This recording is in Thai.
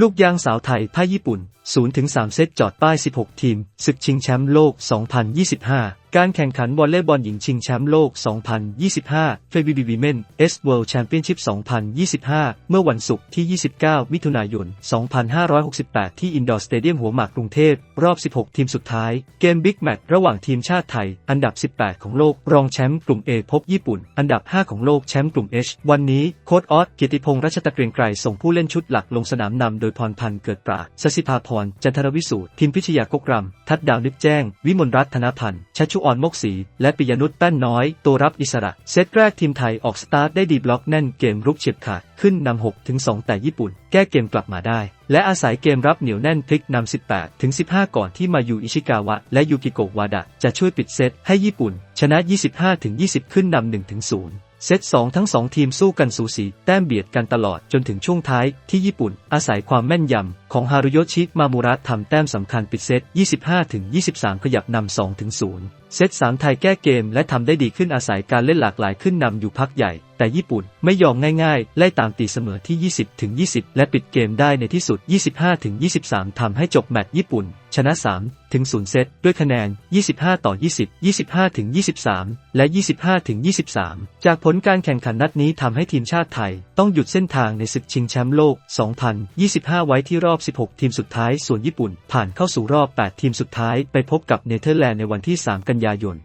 ลูกยางสาวไทยพ่ายญี่ปุ่น 0-3 เซตจอดป้าย 16 ทีมศึกชิงแชมป์โลก 2025 การแข่งขันวอลเลย์บอลหญิงชิงแชมป์โลก 2025 f e b i Women S World Championship 2025 เมื่อวันศุกร์ที่ 29 มิถุนายน 2568 ที่ Indoor Stadium หัวหมากกรุงเทพ รอบ 16 ทีมสุดท้าย เกมบิ๊กแมตช์ระหว่างทีมชาติไทย อันดับ 18 ของโลก รองแชมป์กลุ่ม A พบญี่ปุ่น อันดับ 5 ของโลกแชมป์กลุ่ม H วันนี้ โค้ชออสเกียรติพงษ์รัชตะเกรียงไกรส่งผู้เล่นชุดหลักลงสนามนำโดยพรพันธ์เกิดปราดสสิภาพร จันทรวิสูตรพิมพิชยากกรำทัดดาวนึกแจ้ง วิมลรัตน์ธนพันธ์ชัชชุอ่อนมกศีและปิยนุชแป้นน้อย ตัวรับอิสระ เซตแรกทีมไทยออกสตาร์ทได้ดีบล็อกแน่นเกมรุกเฉียบขาดขึ้นนำ6ถึง2แต่ญี่ปุ่น แก้เกมกลับมาได้ และอาศัยเกมรับเหนียวแน่นพลิกนำ18ถึง15 ก่อนที่มายูอิชิกาวะ และยูกิโกะวาดะจะช่วยปิดเซตให้ญี่ปุ่น ชนะ 25ถึง20 ขึ้นนำ1ถึง0 เซต2ทั้ง 2 ทีมสู้กันสูสีแต้มเบียดกันตลอดจนถึงช่วงท้ายที่ญี่ปุ่น อาศัยความแม่นยำ ของฮารุโยชิมามูระทำแต้มสำคัญปิดเซต 25ถึง23 ขยับนำ2ถึง0เซต3ไทยแก้เกมและทำได้ดีขึ้นอาศัยการเล่นหลากหลายขึ้นนำอยู่พักใหญ่ แต่ญี่ปุ่นไม่ยอมง่ายๆ ไล่ตามตีเสมอที่ 20 ถึง 20 และปิดเกมได้ในที่สุด 25 ถึง 23 ทำให้จบแมตช์ญี่ปุ่น ชนะ 3 ถึง 0 เซต ด้วยคะแนน 25 ต่อ 20 25 ถึง 23 และ 25 ถึง 23 จากผลการแข่งขันนัดนี้ทำให้ทีมชาติไทย ต้องหยุดเส้นทางในศึกชิงแชมป์โลก 2025 ไว้ที่รอบ 16 ทีมสุดท้าย ส่วนญี่ปุ่น ผ่านเข้าสู่รอบ 8 ทีมสุดท้ายไปพบกับเนเธอร์แลนด์ในวันที่ 3 กันยายน